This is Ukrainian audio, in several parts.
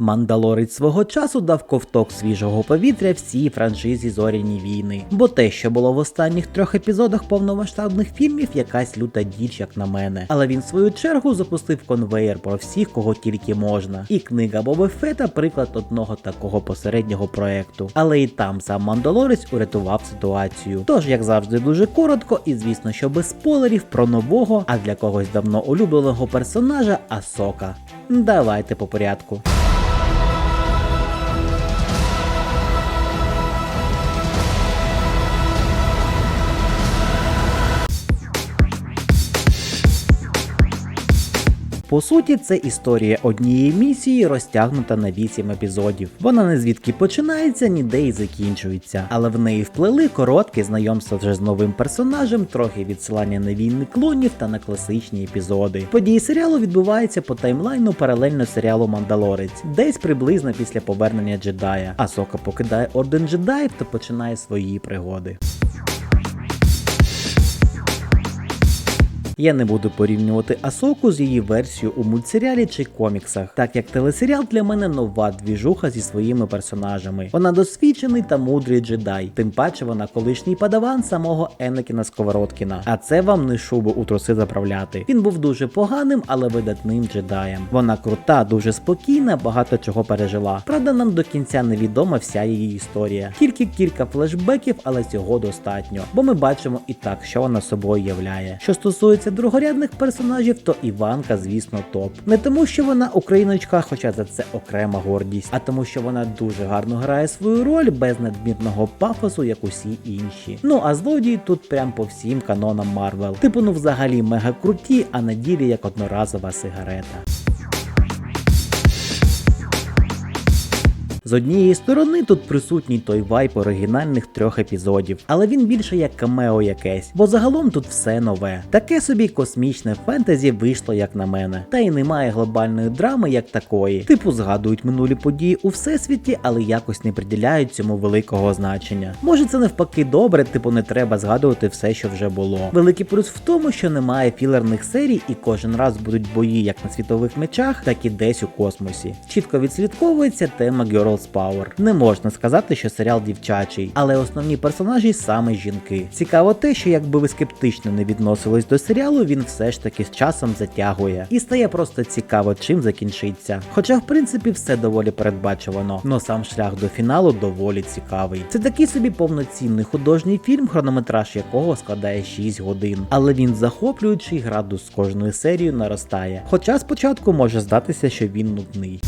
Мандалорець свого часу дав ковток свіжого повітря всій франшизі Зоряні війни. Бо те, що було в останніх трьох епізодах повномасштабних фільмів, якась люта діч, як на мене. Але він в свою чергу запустив конвейер про всіх, кого тільки можна. І книга Боба Фета приклад одного такого посереднього проекту. Але і там сам Мандалорець урятував ситуацію. Тож, як завжди, дуже коротко, і звісно, що без спойлерів про нового, а для когось давно улюбленого персонажа Асока. Давайте по порядку. По суті, це історія однієї місії, розтягнута на 8 епізодів. Вона не звідки починається, ніде і закінчується, але в неї вплели коротке знайомство вже з новим персонажем, трохи відсилання на війни клонів та на класичні епізоди. Події серіалу відбуваються по таймлайну паралельно серіалу Мандалорець, десь приблизно після повернення джедая. Асока покидає орден джедаїв та починає свої пригоди. Я не буду порівнювати Асоку з її версією у мультсеріалі чи коміксах, так як телесеріал для мене нова двіжуха зі своїми персонажами. Вона досвідчений та мудрий джедай, тим паче вона колишній падаван самого Енекіна Сковородкіна. А це вам не шубу у труси заправляти. Він був дуже поганим, але видатним джедаєм. Вона крута, дуже спокійна, багато чого пережила. Правда, нам до кінця невідома вся її історія. Тільки кілька флешбеків, але цього достатньо, бо ми бачимо і так, що вона собою являє. Що стосується другорядних персонажів, то Іванка, звісно, топ. Не тому, що вона україночка, хоча за це окрема гордість, а тому, що вона дуже гарно грає свою роль без надмірного пафосу, як усі інші. Ну а злодії тут прям по всім канонам Марвел. Типу, ну взагалі мега круті, а на ділі як одноразова сигарета. З однієї сторони тут присутній той вайп оригінальних трьох епізодів, але він більше як камео якесь, бо загалом тут все нове. Таке собі космічне фентезі вийшло, як на мене. Та й немає глобальної драми як такої. Типу згадують минулі події у всесвіті, але якось не приділяють цьому великого значення. Може це навпаки добре, типу не треба згадувати все, що вже було. Великий плюс в тому, що немає філерних серій, і кожен раз будуть бої як на світових мечах, так і десь у космосі. Чітко відслідковується тема Girls Power. Не можна сказати, що серіал дівчачий, але основні персонажі саме жінки. Цікаво те, що якби ви скептично не відносились до серіалу, він все ж таки з часом затягує. І стає просто цікаво, чим закінчиться. Хоча, в принципі, все доволі передбачувано, но сам шлях до фіналу доволі цікавий. Це такий собі повноцінний художній фільм, хронометраж якого складає 6 годин. Але він захоплюючий, градус з кожною серією наростає. Хоча спочатку може здатися, що він нудний.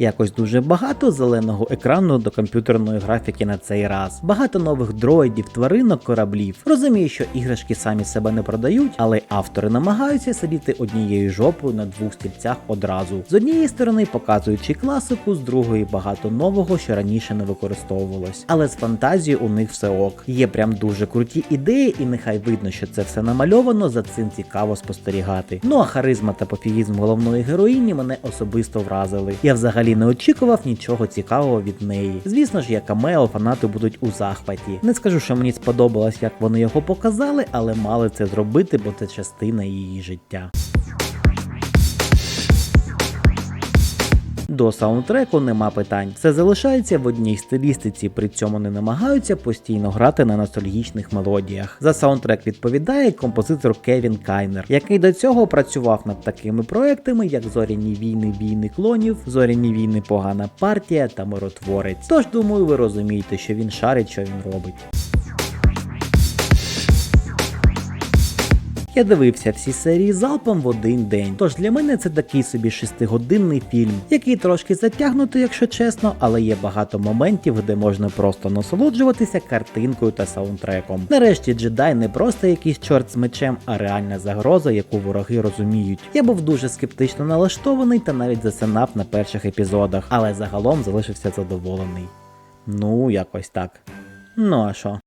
Якось дуже багато зеленого екрану до комп'ютерної графіки на цей раз. Багато нових дроїдів, тваринок, кораблів. Розумію, що іграшки самі себе не продають, але автори намагаються сидіти однією жопою на двох стільцях одразу. З однієї сторони показуючи класику, з другої багато нового, що раніше не використовувалось. Але з фантазією у них все ок. Є прям дуже круті ідеї, і нехай видно, що це все намальовано, за цим цікаво спостерігати. Ну а харизма та пофігізм головної героїні мене особисто вразили. Я взагалі не очікував нічого цікавого від неї. Звісно ж, як камео, фанати будуть у захваті. Не скажу, що мені сподобалось, як вони його показали, але мали це зробити, бо це частина її життя. До саундтреку нема питань. Все залишається в одній стилістиці, при цьому не намагаються постійно грати на ностальгічних мелодіях. За саундтрек відповідає композитор Кевін Кайнер, який до цього працював над такими проектами, як Зоряні війни, війни клонів, Зоряні війни, погана партія та миротворець. Тож думаю, ви розумієте, що він шарить, що він робить. Я дивився всі серії залпом в один день. Тож для мене це такий собі шестигодинний фільм, який трошки затягнутий, якщо чесно, але є багато моментів, де можна просто насолоджуватися картинкою та саундтреком. Нарешті джедай не просто якийсь чорт з мечем, а реальна загроза, яку вороги розуміють. Я був дуже скептично налаштований та навіть засинав на перших епізодах, але загалом залишився задоволений. Ну, якось так. Ну а що?